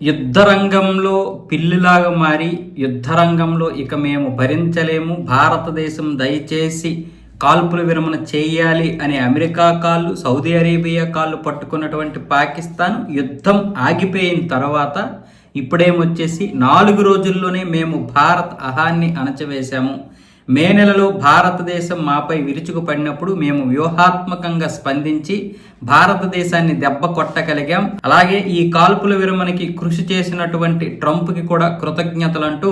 యుద్ధరంగంలో పిల్లిలాగా మారి యుద్ధరంగంలో ఇక మేము భరించలేము. భారతదేశం దయచేసి కాల్పుల విరమణ చేయాలి అనే అమెరికా కాళ్ళు సౌదీ అరేబియా కాళ్ళు పట్టుకున్నటువంటి పాకిస్తాన్ యుద్ధం ఆగిపోయిన తర్వాత ఇప్పుడేమొచ్చేసి నాలుగు రోజుల్లోనే మేము భారత్ అహాన్ని అణచివేశాము. మే నెలలో భారతదేశం మాపై విరుచుకుపడినప్పుడు మేము వ్యూహాత్మకంగా స్పందించి భారతదేశాన్ని దెబ్బ కొట్టగలిగాం. అలాగే ఈ కాల్పుల విరమణకి కృషి చేసినటువంటి ట్రంప్కి కూడా కృతజ్ఞతలంటూ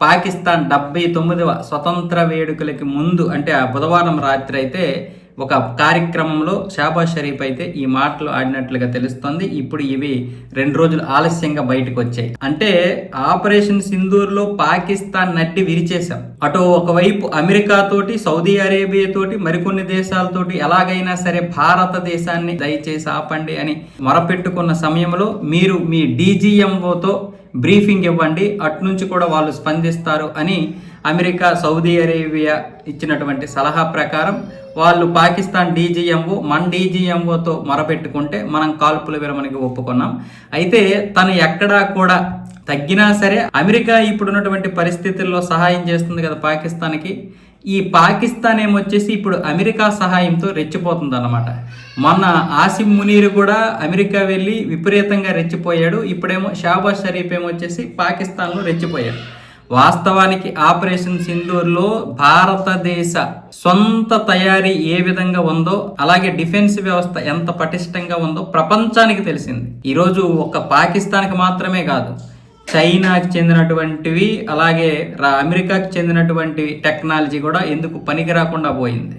పాకిస్తాన్ డెబ్బై తొమ్మిదవ స్వతంత్ర వేడుకలకి ముందు అంటే ఆ బుధవారం రాత్రి అయితే ఒక కార్యక్రమంలో షాబాజ్ షరీఫ్ అయితే ఈ మాటలు ఆడినట్లుగా తెలుస్తోంది. ఇప్పుడు ఇవి రెండు రోజులు ఆలస్యంగా బయటకు వచ్చాయి. అంటే ఆపరేషన్ సింధూర్లో పాకిస్తాన్ నట్టి విరిచేశాం. అటు ఒకవైపు అమెరికాతోటి సౌదీ అరేబియా తోటి మరికొన్ని దేశాలతోటి ఎలాగైనా సరే భారతదేశాన్ని దయచేసి ఆపండి అని మొరపెట్టుకున్న సమయంలో మీరు మీ డీజీఎంఓతో బ్రీఫింగ్ ఇవ్వండి అటు నుంచి కూడా వాళ్ళు స్పందిస్తారు అని అమెరికా సౌదీ అరేబియా ఇచ్చినటువంటి సలహా ప్రకారం వాళ్ళు పాకిస్తాన్ డీజీఎంఓ మన డీజీఎంఓతో మొరపెట్టుకుంటే మనం కాల్పుల విరమణకి ఒప్పుకున్నాం. అయితే తను ఎక్కడా కూడా తగ్గినా సరే అమెరికా ఇప్పుడున్నటువంటి పరిస్థితుల్లో సహాయం చేస్తుంది కదా పాకిస్తాన్కి. ఈ పాకిస్తాన్ ఏమొచ్చేసి ఇప్పుడు అమెరికా సహాయంతో రెచ్చిపోతుంది అన్నమాట మొన్న ఆసిమ్ మునీర్ కూడా అమెరికా వెళ్ళి విపరీతంగా రెచ్చిపోయాడు. ఇప్పుడేమో షాబాజ్ షరీఫ్ ఏమొచ్చేసి పాకిస్తాన్లో రెచ్చిపోయాడు. వాస్తవానికి ఆపరేషన్ సింధూర్లో భారతదేశ సొంత తయారీ ఏ విధంగా ఉందో అలాగే డిఫెన్స్ వ్యవస్థ ఎంత పటిష్టంగా ఉందో ప్రపంచానికి తెలిసింది. ఈరోజు ఒక పాకిస్తాన్కి మాత్రమే కాదు చైనాకి చెందినటువంటివి అలాగే రా- అమెరికాకి చెందినటువంటి టెక్నాలజీ కూడా ఎందుకు పనికి రాకుండా పోయింది?